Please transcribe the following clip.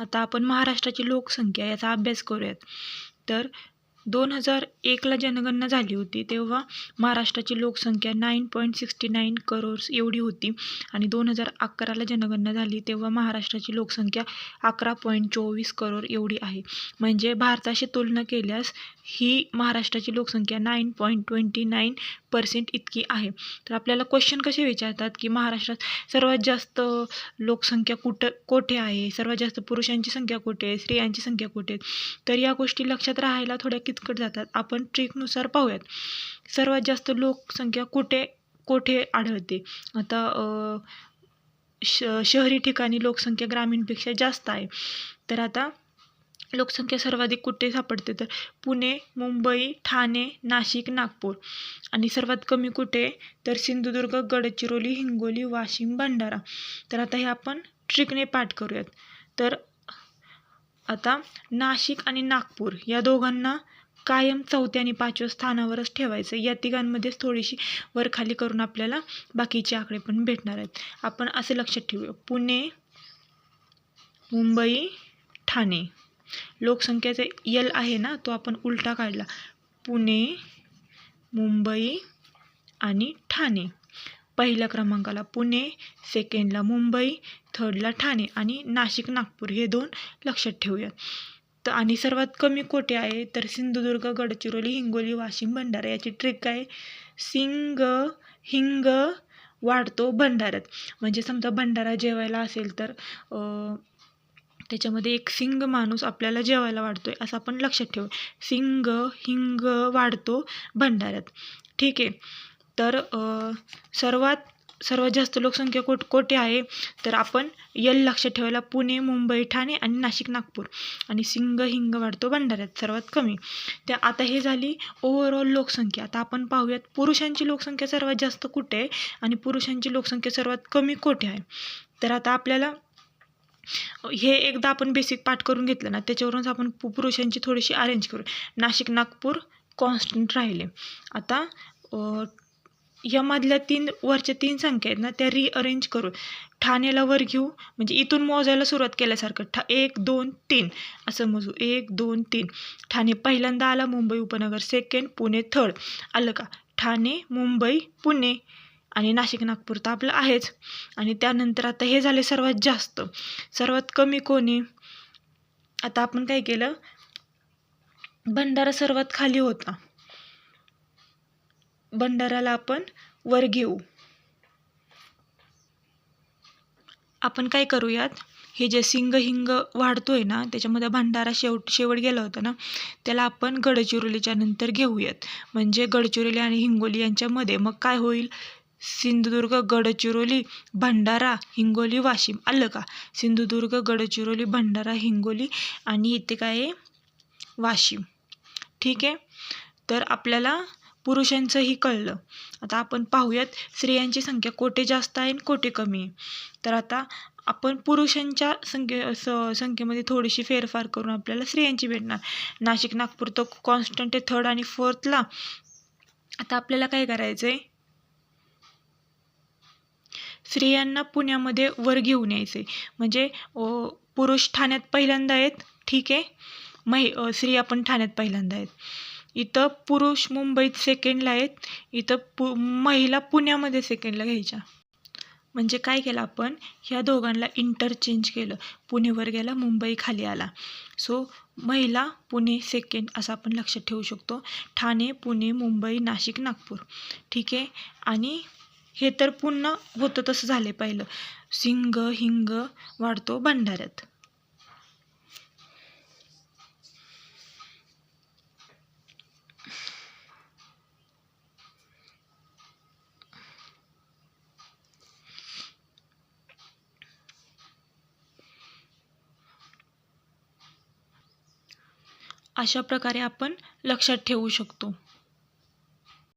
आता आपण महाराष्ट्राची लोकसंख्या याचा अभ्यास करूयात. तर दोन हजार एकला जनगणना झाली होती तेव्हा महाराष्ट्राची लोकसंख्या nine point sixty nine crores एवढी होती आणि दोन हजार अकराला जनगणना झाली तेव्हा महाराष्ट्राची लोकसंख्या अकरा पॉईंट चोवीस करोड एवढी आहे. म्हणजे भारताशी तुलना केल्यास ही महाराष्ट्राची लोकसंख्या nine point twenty nine percent इतकी आहे. तर आपल्याला क्वेश्चन कसे विचारतात की महाराष्ट्रात सर्वात जास्त लोकसंख्या कुठं कोठे आहे? सर्वात जास्त पुरुषांची संख्या कुठे आहे? स्त्रियांची संख्या कुठे आहे? तर या गोष्टी लक्षात राहायला थोड्या कितकट जातात आपण ट्रिकनुसार पाहूयात. सर्वात जास्त लोकसंख्या कुठे कोठे आढळते? आता श शहरी ठिकाणी लोकसंख्या ग्रामीणपेक्षा जास्त आहे. तर आता लोकसंख्या सर्वाधिक कुठे सापडते? तर पुणे मुंबई ठाणे नाशिक नागपूर. आणि सर्वात कमी कुठे? तर सिंधुदुर्ग गडचिरोली हिंगोली वाशिम भंडारा. तर आता हे आपण ट्रिकने पाठ करूयात. तर आता नाशिक आणि नागपूर या दोघांना कायम चौथ्या आणि पाचव्या स्थानावरच ठेवायचं. या तिघांमध्येच थोडीशी वरखाली करून आपल्याला बाकीचे आकडे पण भेटणार आहेत. आपण असे लक्षात ठेवूया. पुणे मुंबई ठाणे. लोकसंख्येचा यल आहे ना तो आपण उलटा काढला. पुणे मुंबई आणि ठाणे. पहिल्या क्रमांकाला पुणे सेकंडला मुंबई थर्डला ठाणे आणि नाशिक नागपूर हे दोन लक्षात ठेवूयात. तर आणि सर्वात कमी कोठे आहे? तर सिंधुदुर्ग गडचिरोली हिंगोली वाशिम भंडारा याची ट्रिक काय? सिंग हिंग वाढतो भंडाऱ्यात. म्हणजे समजा भंडारा जेवायला असेल तर त्याच्यामध्ये एक सिंग माणूस आपल्याला जेवायला वाढतो आहे असं आपण लक्षात ठेवू सिंग हिंग वाढतो भंडाऱ्यात. ठीक आहे. तर सर्वात सर्वात जास्त लोकसंख्या कोट कोठे आहे? तर आपण यल लक्षात ठेवायला पुणे मुंबई ठाणे आणि नाशिक नागपूर. आणि सिंग हिंग वाढतो भंडाऱ्यात सर्वात कमी. त्या आता हे झाली ओव्हरऑल लोकसंख्या. आता आपण पाहूयात पुरुषांची लोकसंख्या सर्वात जास्त कुठे आहे आणि पुरुषांची लोकसंख्या सर्वात कमी कोठे आहे? तर आता आपल्याला हे एकदा आपण बेसिक पाठ करून घेतलं ना त्याच्यावरूनच आपण पु- पुरुषांची थोडीशी अरेंज करू. नाशिक नागपूर कॉन्स्टंट राहिले. आता यामधल्या तीन वरच्या तीन संख्या आहेत ना त्या रिअरेंज करू ठाण्याला वर घेऊ म्हणजे इथून मोजायला सुरुवात केल्यासारखं. ठा एक दोन तीन. असं मोजू. एक दोन तीन. ठाणे पहिल्यांदा आला मुंबई उपनगर. सेकंड पुणे. थर्ड आलं का? ठाणे मुंबई पुणे. आणि नाशिक नागपूर तर आपलं आहेच. आणि त्यानंतर आता हे झाले सर्वात जास्त. सर्वात कमी कोणी? आता आपण काय केलं? भंडारा सर्वात खाली होता. भंडाराला आपण वर घेऊ. आपण काय करूयात? हे जे सिंग हिंग वाढतो आहे ना त्याच्यामध्ये भंडारा शेवट शेवट गेला होता ना त्याला आपण गडचिरोलीच्या नंतर घेऊयात. म्हणजे गडचिरोली आणि हिंगोली यांच्यामध्ये मग काय होईल? सिंधुदुर्ग गडचिरोली भंडारा हिंगोली वाशिम. आलं का? सिंधुदुर्ग गडचिरोली भंडारा हिंगोली आणि इथे काय आहे? वाशिम. ठीक आहे? तर आपल्याला पुरुषांचंही कळलं. आता आपण पाहूयात स्त्रियांची संख्या कोठे जास्त आहे आणि कोठे कमी आहे? तर आता आपण पुरुषांच्या संख्ये स संख्येमध्ये थोडीशी फेरफार करून आपल्याला स्त्रियांची भेटणार. नाशिक नागपूर तर कॉन्स्टंट आहे थर्ड आणि फोर्थला आता आपल्याला काय करायचं आहे स्त्रियांना पुण्यामध्ये वर घेऊन यायचे म्हणजे पुरुष ठाण्यात पहिल्यांदा आहेत ठीक आहे. महि स्त्रिया पण ठाण्यात पहिल्यांदा आहेत. इथं पुरुष मुंबईत सेकंडला आहेत. इथं पु महिला पुण्यामध्ये सेकंडला घ्यायच्या. म्हणजे काय केलं आपण? ह्या दोघांना इंटरचेंज केलं. पुणेवर गेला मुंबई खाली आला. सो महिला पुणे सेकंड असं आपण लक्षात ठेवू शकतो. ठाणे पुणे मुंबई नाशिक नागपूर. ठीक आहे? आणि हे तर पुन्हा होतं तसं झाले पहिलं. सिंग हिंग वाढतो भंडाऱ्यात. अशा प्रकारे आपण लक्षात ठेवू शकतो.